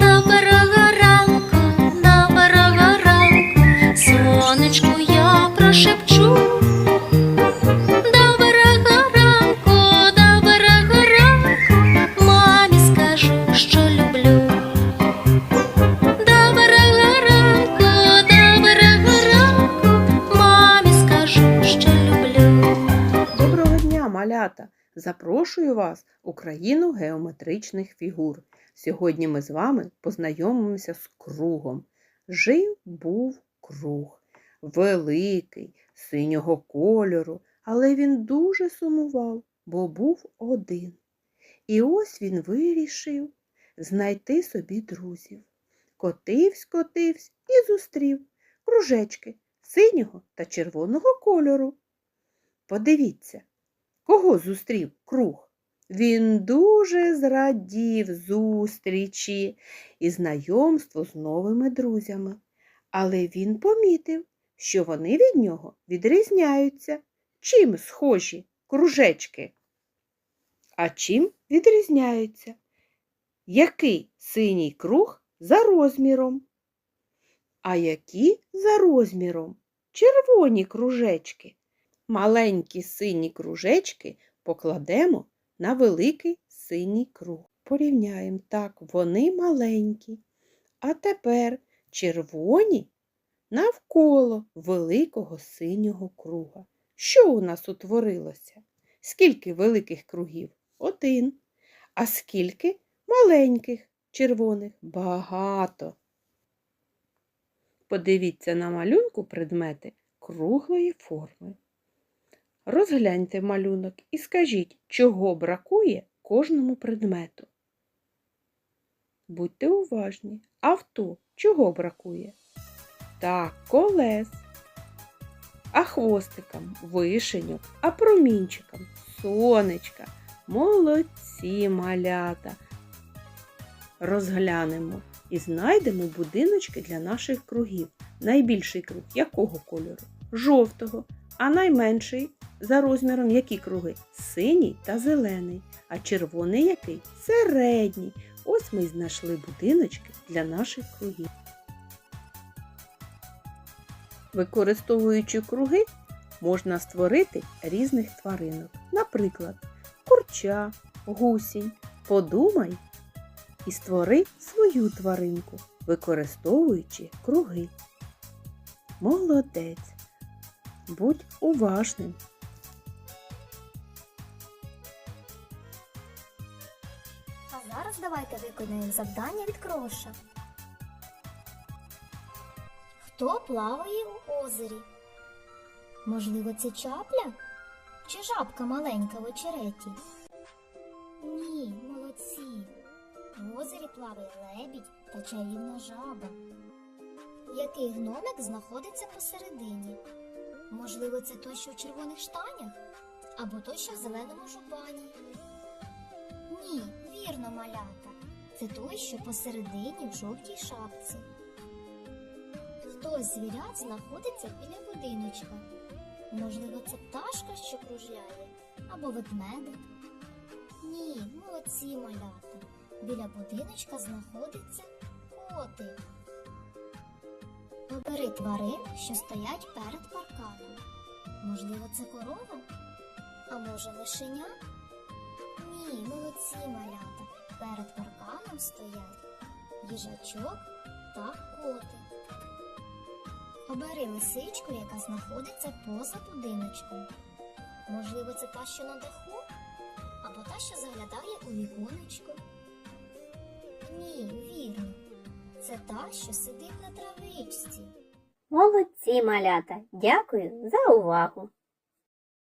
Доброго ранку, доброго ранку, сонечку я прошепчу. Доброго ранку, доброго ранку, мамі скажу, що люблю. Доброго ранку, доброго ранку, мамі скажу, що люблю. Доброго дня, малята! Запрошую вас у країну геометричних фігур. Сьогодні ми з вами познайомимося з кругом. Жив був круг, великий, синього кольору, але він дуже сумував, бо був один. І ось він вирішив знайти собі друзів. Котивсь, котивсь і зустрів кружечки синього та червоного кольору. Подивіться, Кого зустрів круг? Він дуже зрадів зустрічі і знайомству з новими друзями, але він помітив, що вони від нього відрізняються. Чим схожі кружечки? А чим відрізняються? Який синій круг за розміром? А які за розміром? Червоні кружечки. Маленькі сині кружечки покладемо на великий синій круг. Порівняємо так, вони маленькі. А тепер червоні навколо великого синього круга. Що у нас утворилося? Скільки великих кругів? Один. А скільки маленьких червоних? Багато. Подивіться на малюнку предмети круглої форми. Розгляньте малюнок і скажіть, чого бракує кожному предмету. Будьте уважні. Авто чого бракує? Так, колес. А хвостикам вишеньок, а промінчикам сонечка. Молодці малята. Розглянемо і знайдемо будиночки для наших кругів. Найбільший круг якого кольору? Жовтого, а найменший за розміром які круги? Синій та зелений, а червоний який? Середній. Ось ми й знайшли будиночки для наших кругів. Використовуючи круги, можна створити різних тваринок. Наприклад, курча, гусінь. Подумай і створи свою тваринку, використовуючи круги. Молодець. Будь уважним. А зараз давайте виконаємо завдання від кроша. Хто плаває у озері? Можливо, це чапля? Чи жабка маленька в очереті? Ні, молодці. В озері плаває лебідь та чарівна жаба. Який гномик знаходиться посередині? Можливо, це той, що в червоних штанях? Або той, що в зеленому жупані? Ні, вірно, малята. Це той, що посередині в жовтій шапці. Хтось з звірят знаходиться біля будиночка. Можливо, це пташка, що кружляє, або ведмедик. Ні, молодці малята. Біля будиночка знаходиться котик. Обери тварин, що стоять перед парканом. Можливо, це корова? А може мишеня? Ні, молодці малята. Перед парканом стоять їжачок та котик. Обери лисичку, яка знаходиться поза будиночком. Можливо, це та, що на даху, або та, що заглядає у віконечко. Ні, вірно. Це та, що сидить на травичці. Молодці, малята! Дякую за увагу!